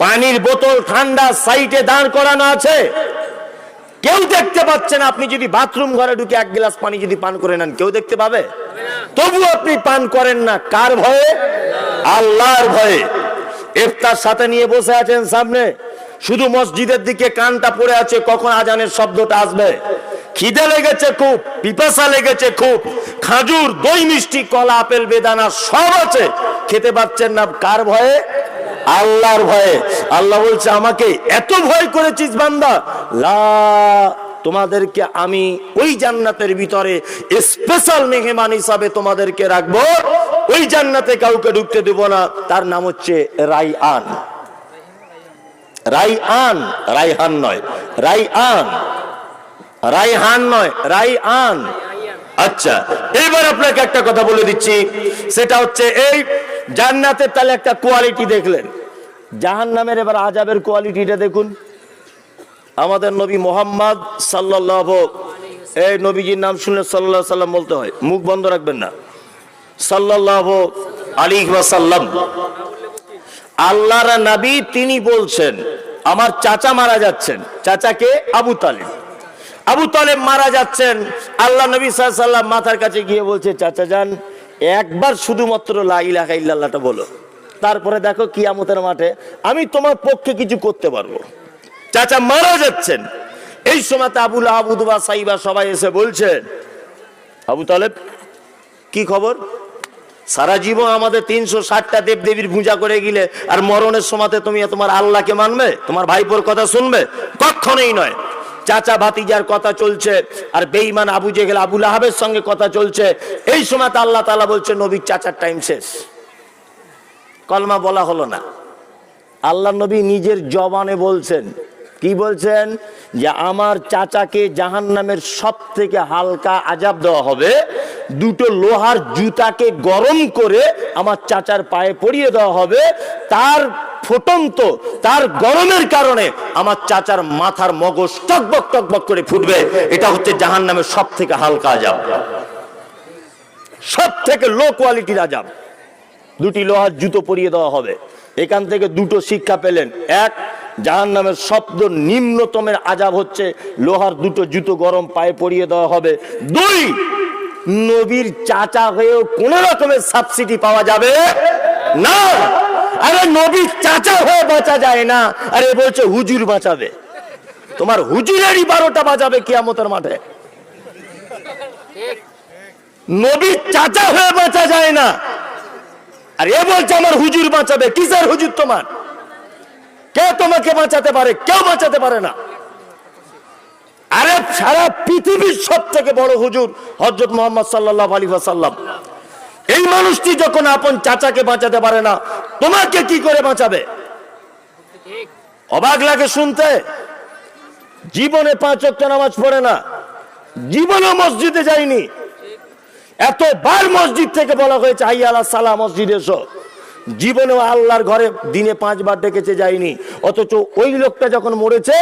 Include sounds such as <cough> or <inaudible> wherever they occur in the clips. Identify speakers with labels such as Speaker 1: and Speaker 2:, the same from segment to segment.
Speaker 1: পানির বোতল ঠান্ডা সাইটে দাঁড় করানো আছে। কেউ দেখতে পাচ্ছে না, আপনি যদি বাথরুম ঘরে ঢুকে এক গ্লাস পানি যদি পান করে নেন, কেউ দেখতে পাবে? তবু আপনি পান করেন না, কার ভয়ে? আল্লাহর ভয়ে। ইফতার সাথে নিয়ে বসে আছেন সামনে। শুধু মসজিদের দিকে কানটা পড়ে আছে, কখন আজানের শব্দটা আসবে? খিদে লেগেছে খুব, পিপাসা লেগেছে খুব। খাজুর, দই মিষ্টি, কলা, আপেল, বেদানা সব আছে। খেতে পাচ্ছেন না, কার ভয়ে? আল্লাহর ভয়ে। আল্লাহ বলছে, আমাকে এত ভয় করেছিস বান্দা, লা, তোমাদেরকে আমি ওই জান্নাতের ভিতরে স্পেশাল মেহমান হিসাবে তোমাদেরকে রাখব। ওই জান্নাতে কাউকে ঢুকতে দেব না। তার নাম হচ্ছে রাইআন। রাইআন, রাইহান নয়। রাইআন, রাইহান নয়, রাইআন। আচ্ছা এবার আপনাকে একটা কথা বলে দিচ্ছি। সেটা হচ্ছে এই জান্নাতের তাহলে একটা কোয়ালিটি দেখলেন। জাহান নামের এবার আজাবের কোয়ালিটিটা দেখুন। আমাদের নবী মোহাম্মদ সাল্লাহ এই নবীজির নাম শুনলে সাল্লাহ সাল্লাম বলতে হয়, মুখ বন্ধ রাখবেন না। সাল্লাহ আলী সাল্লাম আল্লাহর নবী তিনি বলছেন, আমার চাচা মারা যাচ্ছেন। চাচাকে আবু তালেব। আবু তালেব মারা যাচ্ছেন। আল্লাহ নবী সাল্লাম মাথার কাছে গিয়ে বলছে, চাচা যান। একবার শুধুমাত্র লা ইলাহা ইল্লাল্লাহটা বলো। তারপরে দেখো কিয়ামতের মাঠে আমি তোমার পক্ষে কিছু করতে পারব। চাচা মারা যাচ্ছেন। এই সময় আবুল আবুদবা সাইবা সবাই এসে বলছেন, আবু তালেব, কি খবর? সারা জীবন আমাদের তিনশো ষাটটা দেব দেবীর পূজা করে গেলে আর মরণের সময়তে তুমি তোমার আল্লাহকে মানবে? তোমার ভাইপোর কথা শুনবে? কখনোই নয়। চাচা ভাতিজার কথা চলছে, আর বেঈমান আবু জেগেল আবুল আহাবের সঙ্গে কথা চলছে। এই সময় আল্লাহ তালা বলছে, নবীর চাচার টাইম শেষ। কলমা বলা হলো না। আল্লাহ নবী নিজের জবানে বলছেন, কি বলছেন? যে আমার চাচাকে জাহান নামের সব থেকে হালকা আজাব দেওয়া হবে, দুটো লোহার জুতাকে গরম করে আমার চাচার পায়ে পরিয়ে দেওয়া হবে, তার ফুটন্ত, তার গরমের কারণে আমার চাচার মাথার মগজ টকবক টকবক করে ফুটবে। এটা হচ্ছে জাহান নামের সব থেকে হালকা আজাব। সব থেকে লো কোয়ালিটির আজাব। দুটি লোহার জুতো পরিয়ে দেওয়া হবে। এখান থেকে দুটো শিক্ষা পেলেন। এক জাহান নামের শব্দ নিম্নতমের আজাব হচ্ছে, লোহার দুটো জুতো গরম পায়ে পরিয়ে দেওয়া হবে। দুই, নবীর চাচা হয়েও কোন রকমের সাবসিডি পাওয়া যাবে না। আরে নবীর চাচা হয়ে বাঁচা যায় না। আরে বলছে, হুজুর বাঁচাবে। তোমার হুজুরেরই বারোটা বাজাবে কিয়ামতের মাঠে। নবীর চাচা হয়ে বাঁচা যায় না। আর এ বলছে, আমার হুজুর বাঁচাবে। কিসের হুজুর তোমার? কে তোমাকে বাঁচাতে পারে? কেউ বাঁচাতে পারে না। আরে সারা পৃথিবীর সব থেকে বড় হুজুর হজরত মোহাম্মদ সাল্লাহ আলী সাল্লাম এই মানুষটি যখন আপন চাচাকে বাঁচাতে পারে না, তোমাকে কি করে বাঁচাবে? অবাক লাগে শুনতে। জীবনে পাঁচ অক্ট নামাজ পড়ে না। জীবনে মসজিদে যায়নি। এত এতবার মসজিদ থেকে বলা হয়েছে আই আল্লাহ সালা মসজিদ এসো। জীবনেও আল্লাহর ঘরে দিনে পাঁচবার ডেকেছে যায়নি। অথচ ওই লোকটা যখন মরেছে,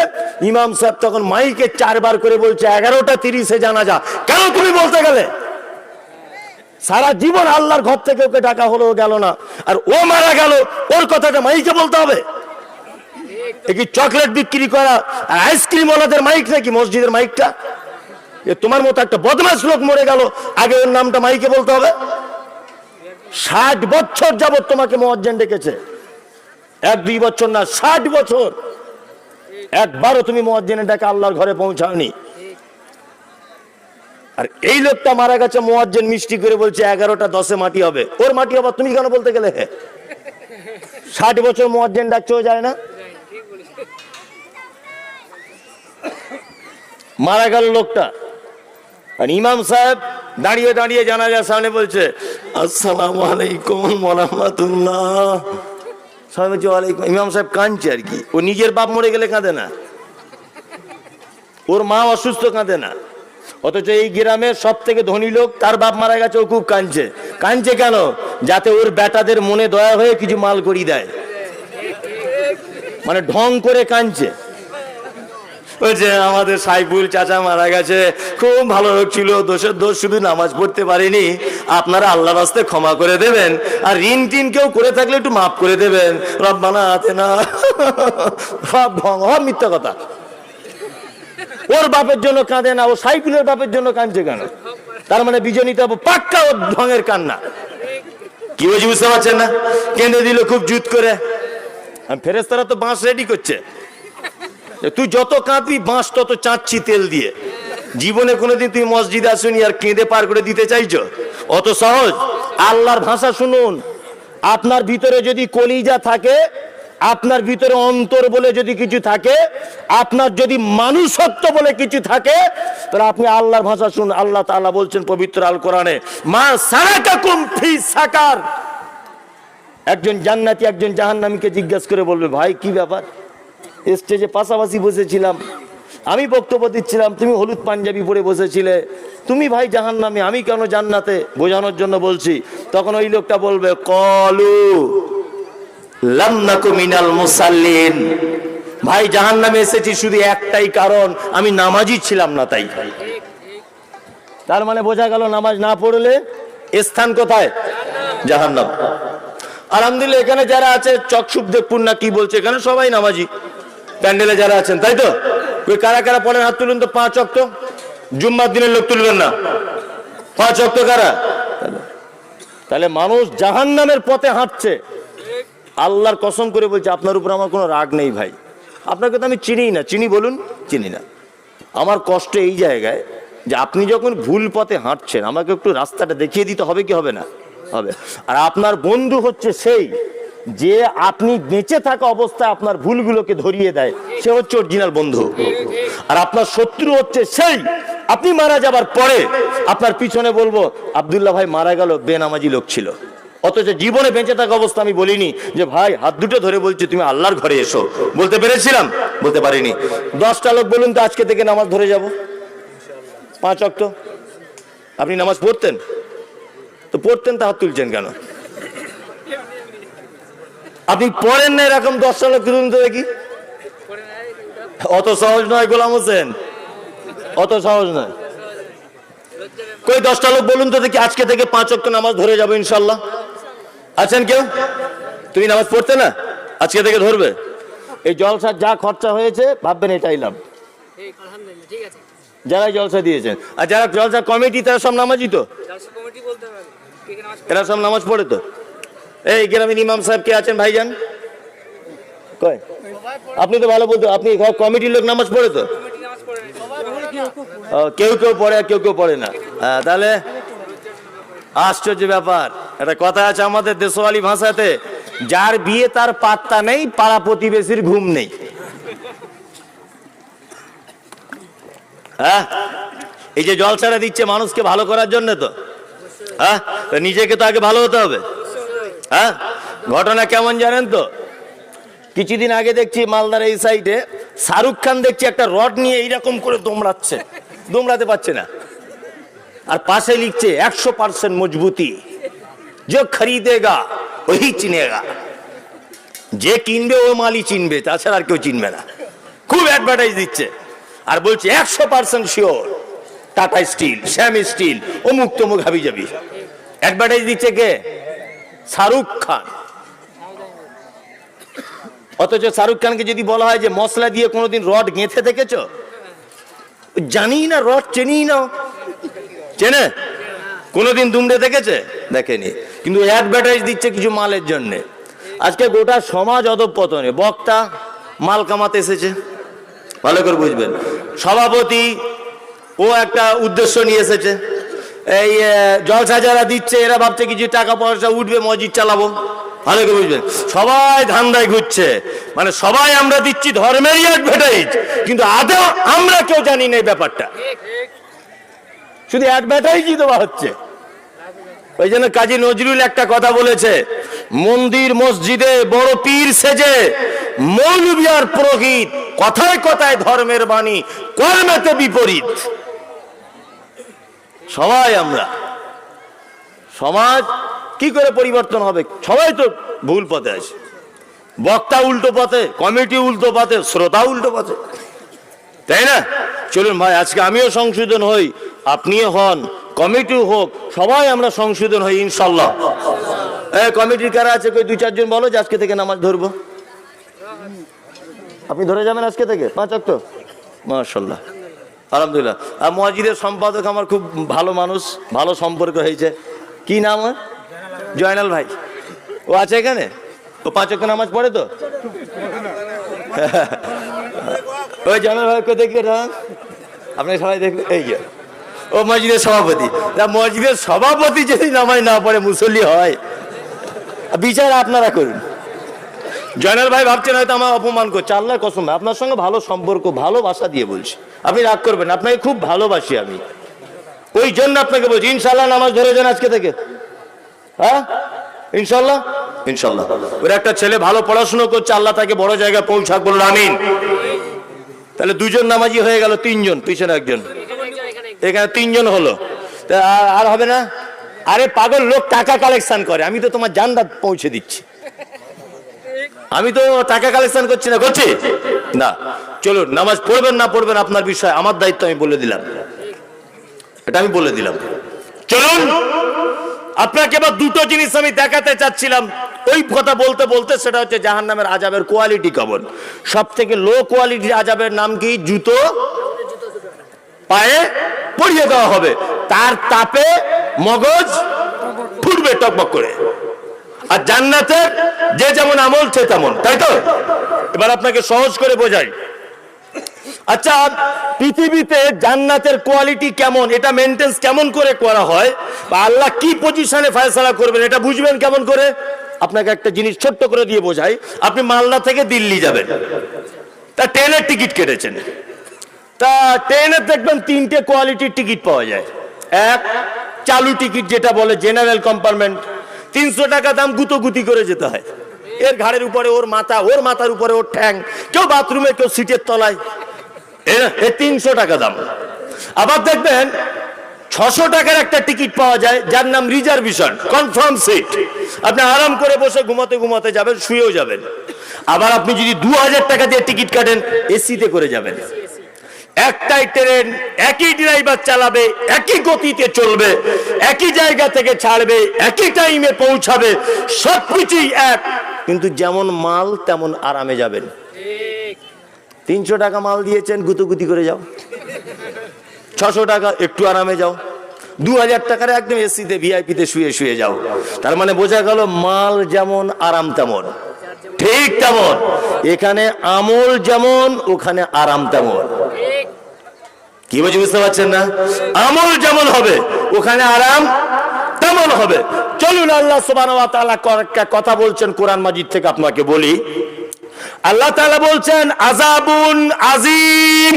Speaker 1: ইমাম সাহেব তখন মাইকে চারবার করে বলছে, এগারোটা তিরিশে জানা যা কেন তুমি বলতে গেলে? সারা জীবন আল্লাহর ঘর থেকে ওকে ডাকা হলো গেল না। আর ও মারা গেল, ওর কথাটা মাইকে বলতে হবে। কি চকলেট বিক্রি করা, আইসক্রিম ওলাদের মাইক নাকি, মসজিদের মাইকটা? তোমার মতো একটা বদমাস লোক মরে গেল, আগে ওর নামটা মাইকে বলতে হবে। ষাট বছর যাবত তোমাকে মোয়াজ্জেন ডেকেছে। এক, দুই বছর না, ষাট বছর। একবারও তুমি মোয়াজ্জেনে ডেকে আল্লাহর ঘরে পৌঁছাওনি। আর এই লোকটা মারা গেছে, মোয়াজ্জেন মিষ্টি করে বলছে, এগারোটা দশে মাটি হবে। ওর মাটি হবে তুমি কেন বলতে গেলে? হ্যাঁ ষাট বছর মোয়াজ্জেন ডাকছেও যায় না? মারা গেল লোকটা। আর ইমাম সাহেব দাঁড়িয়ে দাঁড়িয়ে জানা যায় সামনে বলছে, আসসালামু আলাইকুম রহমতুল্লাহ। সবাই বলছে, ওয়ালাইকুম ইমাম সাহেব কাঁদছে আর কি। ও নিজের বাপ মরে গেলে কাঁদে না। ওর মা অসুস্থ কাঁদে না। অথচ এই গ্রামের সব থেকে ধনী লোক, তার বাপ মারা গেছে, ও খুব কাঁদছে। কাঁদছে কেন? যাতে ওর বেটাদের মনে দয়া হয়ে কিছু মাল করি দেয়। মানে ঢং করে কাঁদছে। বলছে আমাদের সাইফুল চাচা মারা গেছে। খুব ভালো লোক ছিল, দোষের দোষ শুধু নামাজ পড়তে পারেনি। আপনারা আল্লাহ রাস্তে ক্ষমা করে দেবেন। আর ঋণ টিন কেউ করে থাকলে একটু মাফ করে দেবেন। রব্বানা হাতে না সব ঢং মিথ্যা কথা। ওর বাপের জন্য কাঁদে না ও সাইকেলের বাপের জন্য কাঁদছে কেন? তার মানে বিজনিতা পাক্কা ওর ঢঙের কান্না। কি বলছি বুঝতে পারছেন না? কেঁদে দিল খুব জুত করে। ফেরেস্তারা তো বাঁশ রেডি করছে। তুই যত কাঁদবি বাঁশ তত চাচ্ছি তেল দিয়ে। জীবনে কোনোদিন তুই মসজিদে আসুনি আর কেঁদে পার করে দিতে চাইছো? অত সহজ? আল্লাহর ভাষা শুনুন। আপনার ভিতরে যদি কলিজা থাকে আপনার ভিতরে অন্তর বলে যদি কিছু থাকে, আপনার যদি মানুষত্ব বলে কিছু থাকে, তাহলে আপনি আল্লাহর ভাষা শুনুন আল্লাহ তাআলা বলছেন পবিত্র আল কোরআনে মা সারাকাকুম সাকার। একজন জান্নাতি একজন জাহান্নামীকে জিজ্ঞেস করে বলবে, ভাই, কি ব্যাপার? স্টেজে পাশাপাশি বসেছিলাম। আমি বক্তব্য দিচ্ছিলাম, তুমি হলুদ পাঞ্জাবি পরে বসেছিলে। তুমি ভাই জাহান্নামে, আমি কেন জান্নাতে? বোঝানোর জন্য বলছি। তখন ওই লোকটা বলবে, কলু ভাই, জাহান্নামে এসেছি শুধু একটাই কারণ, আমি নামাজি ছিলাম না তাই। তার মানে বোঝা গেল নামাজ না পড়লে স্থান কোথায়? জাহান্নাম। আলহামদুলিল্লাহ, এখানে যারা আছে, চকসুখদেবপুর না কি বলছে, এখানে সবাই নামাজি। প্যান্ডেলে যারা আছেন, তাই তো? ওই কারা কারা পড়েন? হাত তুলুন তো, পাঁচ অক্ট জুম্মার দিনের লোক তুলবেন না। পাঁচ অক্ট কারা? তাহলে মানুষ জাহান নামের পথে হাঁটছে। আল্লাহর কসম করে বলছে, আপনার উপর আমার কোনো রাগ নেই ভাই। আপনাকে তো আমি চিনি না। চিনি বলুন, চিনি না। আমার কষ্ট এই জায়গায় যে আপনি যখন ভুল পথে হাঁটছেন, আমাকে একটু রাস্তাটা দেখিয়ে দিতে হবে কি হবে না? হবে। আর আপনার বন্ধু হচ্ছে সেই, যে আপনি বেঁচে থাকা অবস্থায় আপনার ভুলগুলোকে ধরিয়ে দেয়, সে হচ্ছে অরিজিনাল বন্ধু। আর আপনার শত্রু হচ্ছে সেই, আপনি মারা যাবার পরে আপনার পিছনে বলব, আব্দুল্লাহ ভাই মারা গেল, বেনামাজি লোক ছিল। অথচ জীবনে বেঁচে থাকা অবস্থা আমি বলিনি যে, ভাই, হাত দুটো ধরে বলছি, তুমি আল্লাহর ঘরে এসো। বলতে পেরেছিলাম, বলতে পারিনি। দশটা লোক বলুন তো, আজকে থেকে নামাজ ধরে যাব? পাঁচ অক্ট আপনি নামাজ পড়তেন? তো পড়তেন তা হাত তুলছেন কেন? আপনি পড়েন না এরকম দশটা লোক তুলুন তো দেখি। অত সহজ নয় গোলাম হোসেন। অত সহজ নয়। কই দশটা লোক বলুন তো দেখি, আজকে থেকে পাঁচ অক্ট নামাজ ধরে যাব ইনশাল্লাহ। আছেন কেউ? তুমি নামাজ পড়তে না? আজকে থেকে ধরবে? এই জলসার যা খরচা হয়েছে, ভাববেন এটাই লাভ। যারা জলসা দিয়েছেন। আর যারা জলসা কমিটি, তারা সব নামাজি তো? এরা সব নামাজ পড়ে তো? এই গ্রামীণ ইমাম সাহেব কে আছেন ভাইজান? কয়? আপনি তো ভালো বলতো, আপনি কমিটির লোক নামাজ পড়ে তো? কেউ কেউ পড়ে, কেউ কেউ পড়ে না। হ্যাঁ তাহলে আশ্চর্য ব্যাপার। একটা কথা আছে আমাদের দেশওয়ালি ভাষাতে, যার বিয়ে তার পাত্তা নেই, পাড়া প্রতিবেশীর ঘুম নেই। হ্যাঁ এই যে জলসাটা দিচ্ছে মানুষকে ভালো করার জন্য তো। হ্যাঁ নিজেকে তো আগে ভালো হতে হবে। হ্যাঁ ঘটনা কেমন জানেন তো? কিছুদিন আগে দেখছি মালদার এই সাইডে শাহরুখ খান দেখছি একটা রড নিয়ে এইরকম করে দোমড়াচ্ছে। দোমড়াতে পারছে না। আর পাশে লিখছে, একশো পার্সেন্ট মজবুতি। যে খরিদেগা, ওই চিনেগা। যে কিনবে, ও মালই চিনবে, তাছাড়া আর কেউ চিনবে না। খুব অ্যাডভার্টাইজ দিচ্ছে। আর বলছে, একশো percent sure Tata steel Shyam steel অমুক তমুক হাবি যাবি অ্যাডভার্টাইজ দিচ্ছে কে? শাহরুখ খান। অথচ শাহরুখ খানকে যদি বলা হয় যে মশলা দিয়ে কোনোদিন রড গেঁথে দেখেছ? জানি না, রড চেনি না। চেনে? কোনোদিন দুমড়ে দেখেছে? দেখেনি। কিন্তু অ্যাডভার্টাইজ দিচ্ছে কিছু মালের জন্য। আজকে গোটা সমাজ অধপতনে, বক্তা, মাল কামাতে এসেছে। ভালো করে বুঝবেন। সভাপতি, ও একটা উদ্দেশ্য নিয়ে এসেছে। এই জলসা যারা দিচ্ছে, এরা ভাবছে কিছু টাকা পয়সা উঠবে, মসজিদ চালাবো। ভালো করে বুঝবেন। সবাই ধান্দায় ঘুরছে। মানে সবাই আমরা দিচ্ছি, ধর্মেরই অ্যাডভার্টাইজ কিন্তু আদৌ আমরা কেউ জানি না এই ব্যাপারটা। শুধু অ্যাডভার্টাইজই দেওয়া হচ্ছে। ওই জন্য কাজী নজরুল একটা কথা বলেছে, মন্দির, মসজিদে বড় পীর সেজে মৌলবি আর পুরোহিত কথায় কথায় ধর্মের বাণী, কর্মেতে বিপরীত। সবাই আমরা। সমাজ কি করে পরিবর্তন হবে? সবাই তো ভুল পথে আছে। বক্তা উল্টো পথে, কমিটি উল্টো পথে, শ্রোতা উল্টো পথে। তাই না? চলুন ভাই, আজকে আমিও সংশোধন হই, আপনিও হন, কমিটিও হোক, সবাই আমরা সংশোধন হই ইনশাল্লাহ কমিটির কারা আছে? কই দুই চারজন বলো, যে আজকে থেকে নামাজ ধরবো। আপনি ধরে যাবেন আজকে থেকে? পাঁচ অক্ট মাশাল্লাহ আলহামদুলিল্লাহ। আর মসজিদের সম্পাদক আমার খুব ভালো মানুষ, ভালো সম্পর্ক হয়েছে। কি নাম? জয়নাল ভাই। ও আছে এখানে? ও পাঁচ অক্ট নামাজ পড়ে তো? <laughs> ওই জয়নাল ভাইকে দেখবে না আপনাকে সবাই দেখবে এই যে। ও মসজিদের সভাপতি। তা মসজিদের সভাপতি যদি নামাজ না পড়ে, মুসল্লি হয়। বিচার আপনারা করুন। জয়নাল ভাই ভাবছেন হয়তো আমার অপমান করছে। আল্লাহর কসম আপনার সঙ্গে ভালো সম্পর্ক ভালোবাসা দিয়ে বলছি। আপনি রাগ করবেন আপনাকে খুব ভালোবাসি আমি। ওই জন্য আপনাকে বলছি ইনশাল্লাহ নামাজ ধরে যান আজকে থেকে। হ্যাঁ? ইনশাল্লাহ ইনশাল্লাহ ওর একটা ছেলে ভালো পড়াশুনো করছে, আল্লাহ তাকে বড় জায়গায় পৌঁছাক বলুন আমিন। তাহলে দুজন নামাজি হয়ে গেল, তিনজন, পিছনে একজন।
Speaker 2: এখানে
Speaker 1: তিনজন হলো। আর- হবে না? আরে পাগল লোক টাকা কালেকশন করে, আমি তো তোমার জানটা পৌঁছে দিচ্ছি। আমি তো টাকা কালেকশন করছি না করছি? না। চলুন, নামাজ পড়বেন না পড়বেন, আপনার বিষয়, আমার দায়িত্ব আমি বলে দিলাম। এটা আমি বলে দিলাম। চলুন! আপনাকে এবার দুটো জিনিস আমি দেখাতে চাচ্ছিলাম। ওই কথা বলতে বলতে সেটা হচ্ছে জাহান নামের আজাবের কোয়ালিটি কেমন? সব থেকে লো কোয়ালিটির আজাবের নাম কি? জুতো। পায়ে পরিয়ে দেওয়া হবে। তার তাপে মগজ ফুটবে টকবক করে। আর জান্নাতে যে যেমন আমল, সে তেমন। তাই তো? এবার আপনাকে সহজ করে বোঝাই। আচ্ছা পৃথিবীতে জান্নাতের কোয়ালিটি কেমন? এটা মেনটেন্স কেমন করে করা হয়? বা আল্লাহ কি পজিশনে ফয়সালা করবেন? এটা বুঝবেন কেমন করে? আপনাকে একটা জিনিস ছোট্ট করে দিয়ে বোঝাই। আপনি মালদা থেকে দিল্লি যাবেন। তা ট্রেনের টিকিট কেটেছেন। তা ট্রেনে দেখবেন তিনটে কোয়ালিটির টিকিট পাওয়া যায়। এক, চালু টিকিট যেটা বলে জেনারেল কম্পার্টমেন্ট তিনশো টাকা দাম গুতো গুতি করে যেতে হয়। এর ঘাড়ের উপরে ওর মাথা, ওর মাথার উপরে ওর ঠ্যাং। কেউ বাথরুমে কেউ সিটের তলায়। তিনশো টাকা দাম। আবার দেখবেন, ছশো টাকার একটা টিকিট পাওয়া যায়, যার নাম রিজার্ভেশন, কনফার্ম সিট। আপনি আরাম করে বসে ঘুমাতে ঘুমাতে যাবেন, শুয়েও যাবেন। আবার আপনি যদি দু হাজার টাকা দিয়ে টিকিট কাটেন, এসিতে করে যাবেন। একটাই ট্রেন, একই ড্রাইভার চালাবে, একই গতিতে চলবে, একই জায়গা থেকে ছাড়বে, একই টাইমে পৌঁছাবে, সবকিছুই এক। কিন্তু যেমন মাল, তেমন আরামে যাবেন। তিনশো টাকা মাল দিয়েছেন, গুতুগুতি করে যাও। ছশো টাকা, একটু আরামে যাও। দু হাজার টাকার একদম এসিতে, ভিআইপিতে শুয়ে শুয়ে যাও। তার মানে বোঝা গেল মাল যেমন আরাম তেমন। ঠিক তেমন। এখানে আমল যেমন, ওখানে আরাম তেমন। কি বলছি বুঝতে পারছেন না? আমল যেমন হবে, ওখানে আরাম তেমন হবে। চলুন আল্লাহ তাআলা কথা বলছেন কোরআন মাজিদ থেকে আপনাকে বলি। আল্লাহ তাআলা বলছেন, আযাবুন আজিম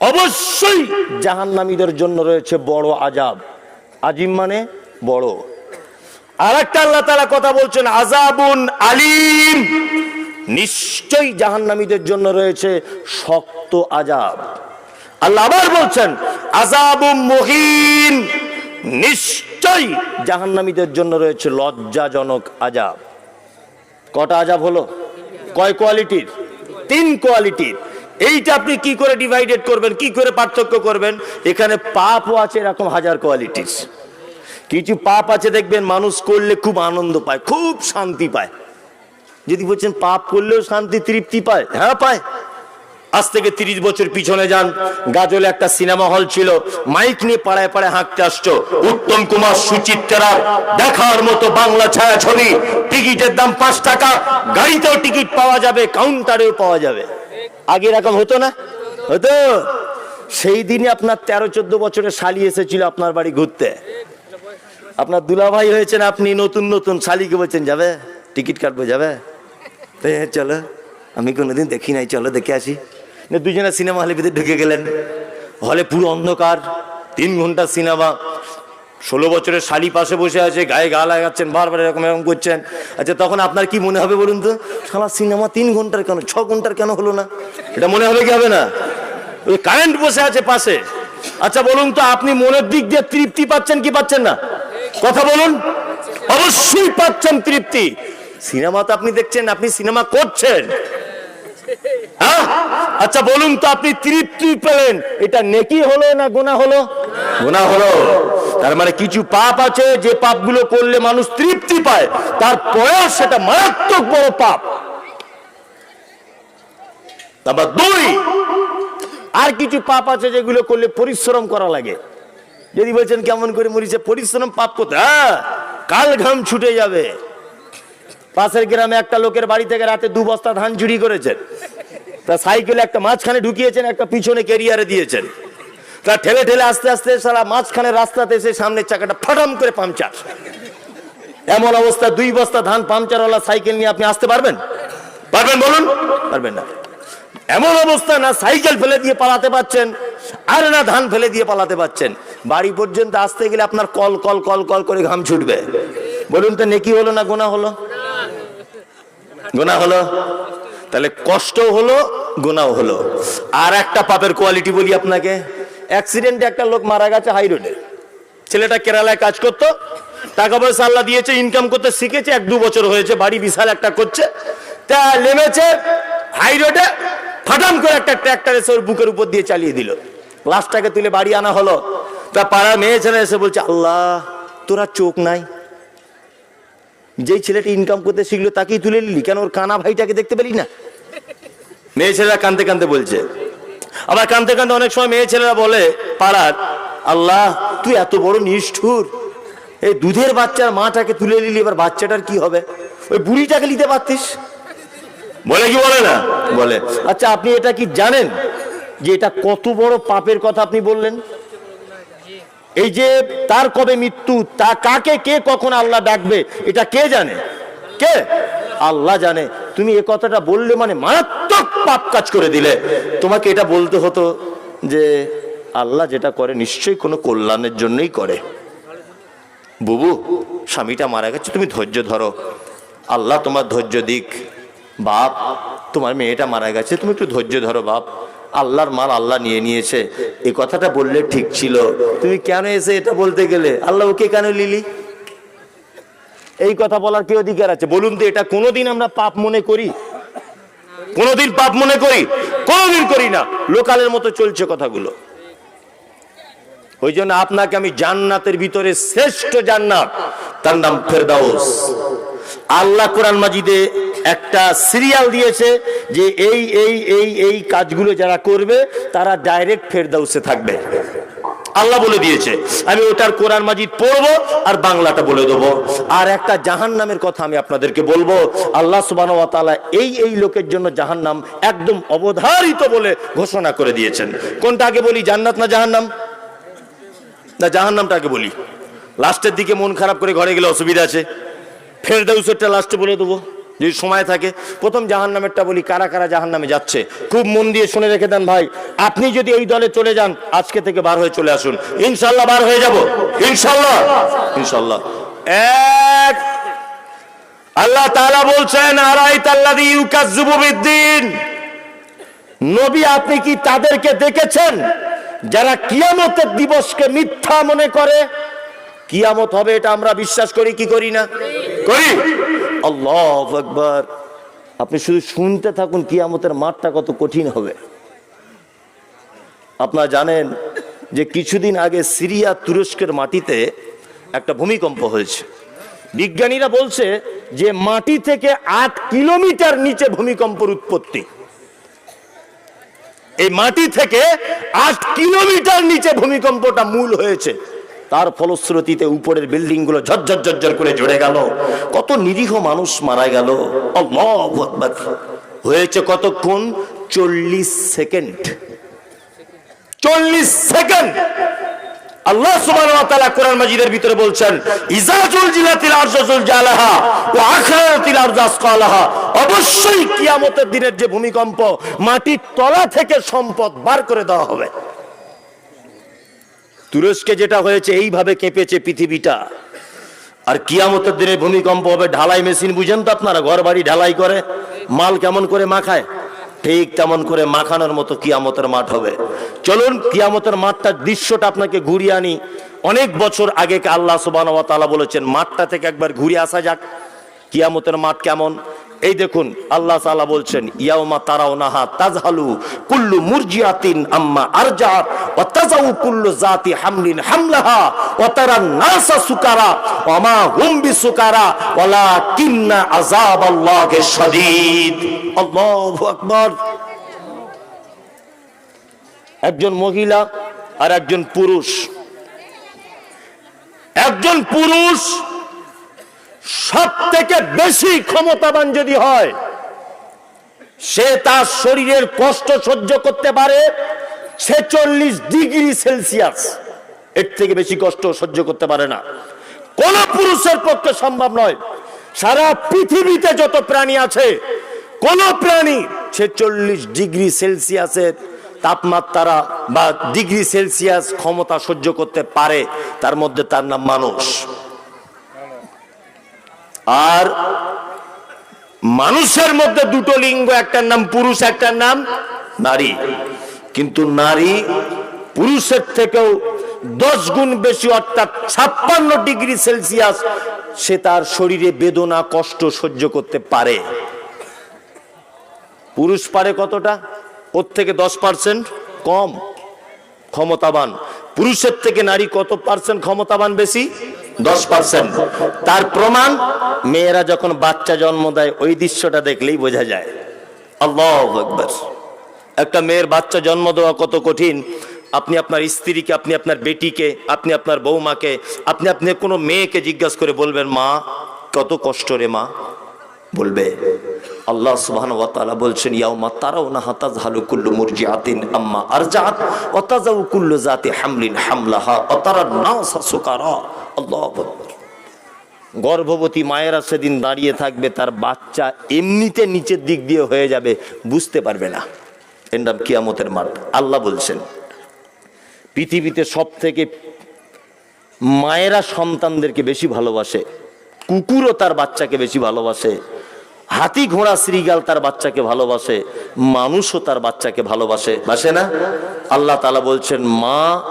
Speaker 1: অবশ্যই জাহান্নামীদের জন্য রয়েছে বড় আজাব আজিম মানে বড়। আর একটা আল্লাহ তাআলা কথা বলছেন, আযাবুন আলিম। নিশ্চয়ই জাহান্নামীদের জন্য রয়েছে শক্ত আজাব আল্লাহ আবার বলছেন আজাবুম মুহিন। নিশ্চয়ই জাহান্নামীদের জন্য রয়েছে লজ্জাজনক আজাব কটা আজাব হলো? কয় কোয়ালিটির? তিন কোয়ালিটির। এইটা আপনি কি করে ডিভাইডেড করবেন? কি করে পার্থক্য করবেন? এখানে পাপও আছে, এরকম হাজার কোয়ালিটিস কিছু পাপ আছে, দেখবেন মানুষ করলে খুব আনন্দ পায়, খুব শান্তি পায়। যদি বলছেন পাপ করলেও শান্তি, তৃপ্তি পায়? হ্যাঁ পায়। আজ থেকে তিরিশ বছর পিছনে যান। গাজলে একটা সিনেমা হল ছিল। মাইক নিয়ে পাড়ায় পাড়ায় হাঁকতে আসতো উত্তম কুমার সুচিত্রা দেখার মতো বাংলা ছায়া ছবি টিকিটের দাম পাঁচ টাকা। গাড়িতেও টিকিট পাওয়া যাবে, কাউন্টারেও পাওয়া যাবে। আগে এরকম হতো না? হতো? সেই দিনে আপনার তেরো, চোদ্দ বছরের শালি এসেছিল আপনার বাড়ি ঘুরতে। আপনার দুলাভাই হয়েছেন, আপনি নতুন নতুন শালিকে বলছেন যাবে? টিকিট কাটবো, যাবে? চলো। আমি কোনোদিন দেখি নাই, চলো, দেখে আসি। না দুজনে সিনেমা হলে ভিতরে ঢুকে গেলেন। হলে পুরো অন্ধকার, তিন ঘণ্টা সিনেমা। ষোলো বছরের শালি পাশে বসে আছে, গায়ে গা লাগাচ্ছেন, বারবার এরকম এরকম করছেন। আচ্ছা তখন আপনার কি মনে হবে বলুন তো? সারা সিনেমা তিন ঘণ্টার কেন? ছ ঘণ্টার কেন হলো না? এটা মনে হবে কি হবে না? ওই কারেন্ট বসে আছে পাশে। আচ্ছা বলুন তো, আপনি মনের দিক দিয়ে তৃপ্তি পাচ্ছেন কি পাচ্ছেন না? কথা বলুন। অবশ্যই পাচ্ছেন তৃপ্তি। সিনেমা তো আপনি দেখছেন, আপনি সিনেমা করছেন? হ্যাঁ? আচ্ছা বলুন তো আপনি তৃপ্তি পেলেন। এটা নেকি হলো না গোনা হলো? গোনা হলো। তার মানে কিছু পাপ আছে, যে পাপগুলো করলে মানুষ তৃপ্তি পায় তারপরেও সেটা মারাত্মক বড় পাপ। তারপর দুই, আর কিছু পাপ আছে যেগুলো করলে পরিশ্রম করা লাগে। যদি বলছেন কেমন করে মরিছে পরিশ্রম, পাপ কোথায়? হ্যাঁ, কাল ঘাম ছুটে যাবে। পাশের গ্রামে একটা লোকের বাড়ি থেকে রাতে দু বস্তা ধান চুরি করেছেন। তা সাইকেলে একটা মাঝখানে ঢুকিয়েছেন, একটা পিছনে কেরিয়ারে দিয়েছেন। তা ঠেলে ঠেলে আস্তে আস্তে সারা মাঝখানে রাস্তাতে এসে সামনের চাকাটা ফটাম করে পাংচার। এমন অবস্থা, দুই বস্তা ধান পাংচারওয়ালা সাইকেল নিয়ে আপনি আসতে পারবেন? পারবেন বলুন? পারবেন না। এমন অবস্থা, না সাইকেল ফেলে দিয়ে পালাতে পাচ্ছেন আর না ধান ফেলে দিয়ে পালাতে পাচ্ছেন বাড়ি পর্যন্ত আসতে গেলে আপনার কল কল কল কল করে ঘাম ছুটবে। বলুন তো, নেকি হলো না গোনা হলো? গোনা হলো? তাহলে কষ্ট হলো গোনাও হলো। আর একটা পাপের কোয়ালিটি বলি আপনাকে। অ্যাক্সিডেন্টে একটা লোক মারা গেছে হাই রোডে ছেলেটা কেরালায় কাজ করতো। টাকা পয়সা আল্লাহ দিয়েছে ইনকাম করতে শিখেছে, এক দু বছর হয়েছে, বাড়ি বিশাল একটা করছে। তা নেমেছে হাই রোডে ফাটাম করে একটা ট্র্যাক্টর এসে ওর বুকের উপর দিয়ে চালিয়ে দিল। লাশটাকে তুলে বাড়ি আনা হলো। তা পাড়ার মেয়ে ছেলে এসে বলছে, আল্লাহ, তোরা চোখ নাই। যেই ছেলেটি ইনকাম করতে শিখলো, তাকেই তুলে নিলি। কেন ওর কানা ভাইটাকে দেখতে পেলি না? মেয়ে ছেলেরা কানতে কানতে বলছে। আবার কানতে কানতে অনেক সময় মেয়ে ছেলেরা বলে, পাড়ার, আল্লাহ, তুই এত বড় নিষ্ঠুর। এই দুধের বাচ্চার মাটাকে তুলে নিলি, এবার বাচ্চাটার কি হবে? ওই বুড়িটাকে নিতে পারতিস? বলে কি বলে না? বলে। আচ্ছা আপনি এটা কি জানেন যে এটা কত বড় পাপের কথা আপনি বললেন? এই যে তার কবে মৃত্যু, তা কাকে, কে কখন আল্লাহ ডাকবে, এটা কে জানে? কে? আল্লাহ জানে। তুমি এ কথাটা বললে মানে মারাত্মক পাপ কাজ করে দিলে। তোমাকে এটা বলতে হতো যে আল্লাহ যেটা করে নিশ্চয়ই কোনো কল্যাণের জন্যই করে। বুবু, স্বামীটা মারা গেছে, তুমি ধৈর্য ধরো। আল্লাহ তোমার ধৈর্য দিক। বাপ, তোমার মেয়েটা মারা গেছে, তুমি একটু ধৈর্য ধরো বাপ। আল্লাহর মাল আল্লাহ নিয়ে নিয়েছে। এই কথাটা বললে ঠিক ছিল। তুমি কেন এসে এটা বলতে গেলে? আল্লাহ ওকে কেন লিলি? এই কথা বলার কি অধিকার আছে? বলুন তো, এটা কোনোদিন আমরা পাপ মনে করি? কোনোদিন পাপ মনে করি? কোনোদিন করি না। লোকালের মতো চলছে কথাগুলো। ওই জন্য আপনাকে আমি জান্নাতের ভিতরে শ্রেষ্ঠ জান্নাত। তার নাম ফেরদাউস। আল্লাহ কোরআন মাজিদে একটা সিরিয়াল দিয়েছে যে এই এই এই এই কাজগুলো যারা করবে, তারা ডাইরেক্ট ফেরদাউসে থাকবে। আল্লাহ বলে দিয়েছে, আমি ওটার কোরআন মাজিদ পড়ব আর বাংলাটা বলে দেবো। আর একটা জাহান নামের কথা আমি আপনাদেরকে বলব, আল্লাহ সুবাহ এই এই লোকের জন্য জাহান নাম একদম অবধারিত বলে ঘোষণা করে দিয়েছেন। কোনটা আগে বলি, জান্নাত না জাহান নাম না জাহান নামটাকে বলি। লাস্টের দিকে মন খারাপ করে ঘরে গেলে অসুবিধা আছে। ফের দেউসেরটা লাস্টে বলে দেবো। যদি সময় থাকে, প্রথম জাহান নামেরটা বলি, কারা কারা জাহান নামে যাচ্ছে? খুব মন দিয়ে শুনে রেখে দেন ভাই। আপনি যদি এই দলে চলে যান, আজকে থেকে বার হয়ে চলে আসুন। ইনশাল্লাহ বার হয়ে যাব। ইনশাল্লাহ ইনশাল্লাহ এক। আল্লাহ তাআলা বলছেন বিদ্দিন। নবী, আপনি কি তাদেরকে দেখেছেন? যারা কিয়ামতের দিবসকে মিথ্যা মনে করে? কিয়ামত হবে এটা আমরা বিশ্বাস করি, কি করি না? করি। আল্লাহ একবার আপনি শুধু শুনতে থাকুন, কিয়ামতের মাঠটা কত কঠিন হবে। আপনারা জানেন যে কিছুদিন আগে সিরিয়া তুরস্কের মাটিতে একটা ভূমিকম্প হয়েছে। বিজ্ঞানীরা বলছে যে মাটি থেকে আট কিলোমিটার নিচে ভূমিকম্পের উৎপত্তি। এই মাটি থেকে আট কিলোমিটার নিচে ভূমিকম্পটা মূল হয়েছে। তার ফলশ্রুতিতে উপরের বিল্ডিংগুলো ঝরঝর ঝরঝর করে জড়ে গেল। কত নিরীহ মানুষ মারা গেল। হয়েছে কতক্ষণ? চল্লিশ সেকেন্ড। চল্লিশ সেকেন্ড। আল্লাহ কোরআন মাজিদের ভিতরে বলছেন অবশ্যই কিয়ামতের দিনের যে ভূমিকম্প, মাটির তলা থেকে সম্পদ বার করে দেওয়া হবে। তুরস্কে যেটা হয়েছে, এইভাবে কেঁপেছে পৃথিবীটা। আর কিয়ামতের দিনে ভূমিকম্প হবে, ঢালাই মেশিন, বুঝেন তো আপনারা ঘর বাড়ি ঢালাই করে, মাল কেমন করে মাখায়? ঠিক তেমন করে মাখানোর মতো কিয়ামতের মাঠ হবে। চলুন, কিয়ামতের মাঠটার দৃশ্যটা আপনাকে ঘুরিয়ে আনি। অনেক বছর আগে আল্লাহ সুবাহ বলেছেন, মাঠটা থেকে একবার ঘুরে আসা যাক, কিয়ামতের মাঠ কেমন? এই দেখুন, আল্লাহ তাআলা বলছেন, ইয়াউমা তারাউনাহা তাজহালু কুল্লু মুরজিয়াতিন আম্মা আরজাত ওয়া তাজাউ কুল্লু জাতি হামলিন হামলাহা, ওয়া তারান নাসা সুকারা, ওয়া মা হুম বিসুকারা, ওয়ালাকিন্না আযাবাল্লাহি শাদীদ। আল্লাহু আকবার। একজন মহিলা আর একজন পুরুষ। একজন পুরুষ সব থেকে বেশি ক্ষমতাবান যদি হয়, সে তার শরীরের কষ্ট সহ্য করতে পারে ছেচল্লিশ ডিগ্রি সেলসিয়াস। এর থেকে বেশি কষ্ট সহ্য করতে পারে না। কোন পুরুষের পক্ষে সম্ভব নয়। সারা পৃথিবীতে যত প্রাণী আছে, কোন প্রাণী ছেচল্লিশ ডিগ্রি সেলসিয়াসের তাপমাত্রা বা ডিগ্রি সেলসিয়াস ক্ষমতা সহ্য করতে পারে, তার মধ্যে তার নাম মানুষ। আর মানুষের মধ্যে দুটো লিঙ্গ, একটার নাম পুরুষ, একটার নাম নারী। কিন্তু নারী পুরুষের থেকেও দশ গুণ বেশি, অর্থাৎ ছাপ্পান্ন ডিগ্রি সেলসিয়াস, সে তার শরীরে বেদনা, কষ্ট সহ্য করতে পারে। পুরুষ পারে কতটা? ওর থেকে দশ পার্সেন্ট কম, ক্ষমতাবান। পুরুষের থেকে নারী কত পার্সেন্ট ক্ষমতাবান বেশি? দশ পার্সেন্ট তার প্রমাণ, মেয়েরা যখন বাচ্চা জন্ম দেয়, ওই দৃশ্যটা দেখলেই বোঝা যায়। আল্লাহ একটা মেয়ের বাচ্চা জন্ম দেওয়া কত কঠিন। আপনি আপনার স্ত্রীকে, আপনি আপনার বেটিকে, আপনি আপনার বৌমাকে, আপনি আপনি কোনো মেয়েকে জিজ্ঞাসা করে বলবেন, মা, কত কষ্ট রে মা। বলবে। আল্লাহ সুবহানাহু ওয়া তাআলা বলছেন, ইয়াউমা তারাউনা হাতাযহালু কুল্লু মুরজিআতিন আম্মা আরজাআত ওয়া তাযাউ কুল্লু যাতি হামলিন হামলাহা ওয়া তারান নাসা সুকারা। আল্লাহু আকবার। গর্ভবতী মায়েরা সেদিন দাঁড়িয়ে থাকবে, তার বাচ্চা এমনিতে নিচের দিক দিয়ে হয়ে যাবে, বুঝতে পারবে না। এর নাম কিয়ামতের মাঠ। আল্লাহ বলছেন, পৃথিবীতে সব থেকে মায়েরা সন্তানদেরকে বেশি ভালোবাসে, কুকুরও তার বাচ্চাকে বেশি ভালোবাসে। হাতি ঘোড়া শ্রীগাল তার বাচ্চাকে ভালোবাসে মানুষও তার বাচ্চাকে ভালোবাসে। বাসে না? আল্লাহ তালা বলছেন মা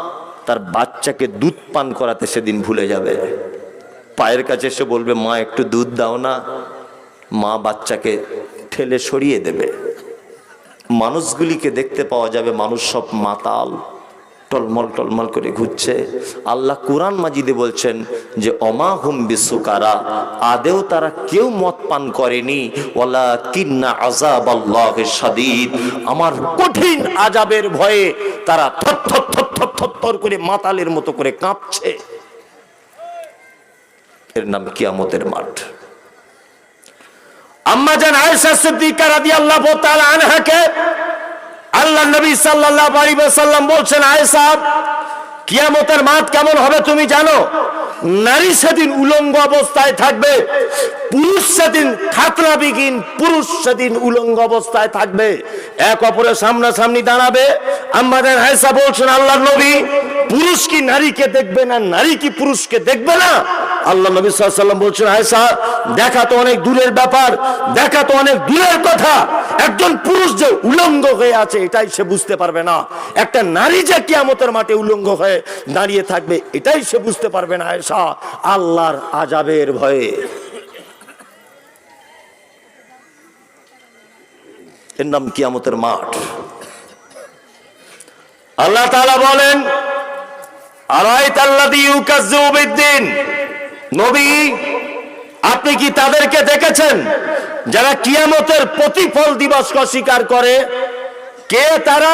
Speaker 1: তার বাচ্চাকে দুধ পান করাতে সেদিন ভুলে যাবে। পায়ের কাছে এসে বলবে মা একটু দুধ দাও না। মা বাচ্চাকে ঠেলে সরিয়ে দেবে। মানুষগুলিকে দেখতে পাওয়া যাবে মানুষ সব মাতাল। টলমল টলমল করে ঘুরছে। আল্লাহ কোরআন মাজিদে বলছেন যে, অমা হুম বিশ্বকারা আদেও তারা কেউ মদ পান করেনি। ওলা কিন্না আজাব আল্লাহ সাদিদ আমার কঠিন আজাবের ভয়ে তারা থর থর করে মাতালের মতো করে কাঁপছে। এর নাম কিয়ামতের মাঠ। আম্মা জান আয়েশা সিদ্দিকা রাদিয়াল্লাহু তাআলা আনহাকে আল্লাহ নবী সাল্লাল্লাহু আলাইহি ওয়াসাল্লাম বলছেন আয়েশা কিয়ামতের মাঠ কেমন হবে তুমি জানো? নারী সেদিন উলঙ্গ অবস্থায় থাকবে, পুরুষ সেদিন খাতরা পুরুষ সেদিন উলঙ্গ অবস্থায় থাকবে। এক অপরের সামনাসামনি দাঁড়াবে। আমাদের হায়সা বলছেন আল্লাহ নবী পুরুষ কি নারীকে দেখবে না? নারী কি পুরুষকে দেখবে না? আল্লাহ নবী সাল্লাম বলছেন হায়সা দেখা তো অনেক দূরের ব্যাপার, দেখা তো অনেক দূরের কথা একজন পুরুষ যে উলঙ্গ হয়ে আছে, এটাই সে বুঝতে পারবে না। একটা নারী যে কিয়ামতের মাঠে উলঙ্গ হয়ে দাঁড়িয়ে থাকবে, এটাই সে বুঝতে পারবে না, আয়েশা। আল্লাহর আজাবের ভয়ে। এর নাম কিয়ামতের মাঠ। আল্লাহ তাআলা বলেন নবী, আপনি কি তাদেরকে দেখেছেন? যারা কিয়ামতের প্রতিফল দিবসকে অস্বীকার করে কে তারা?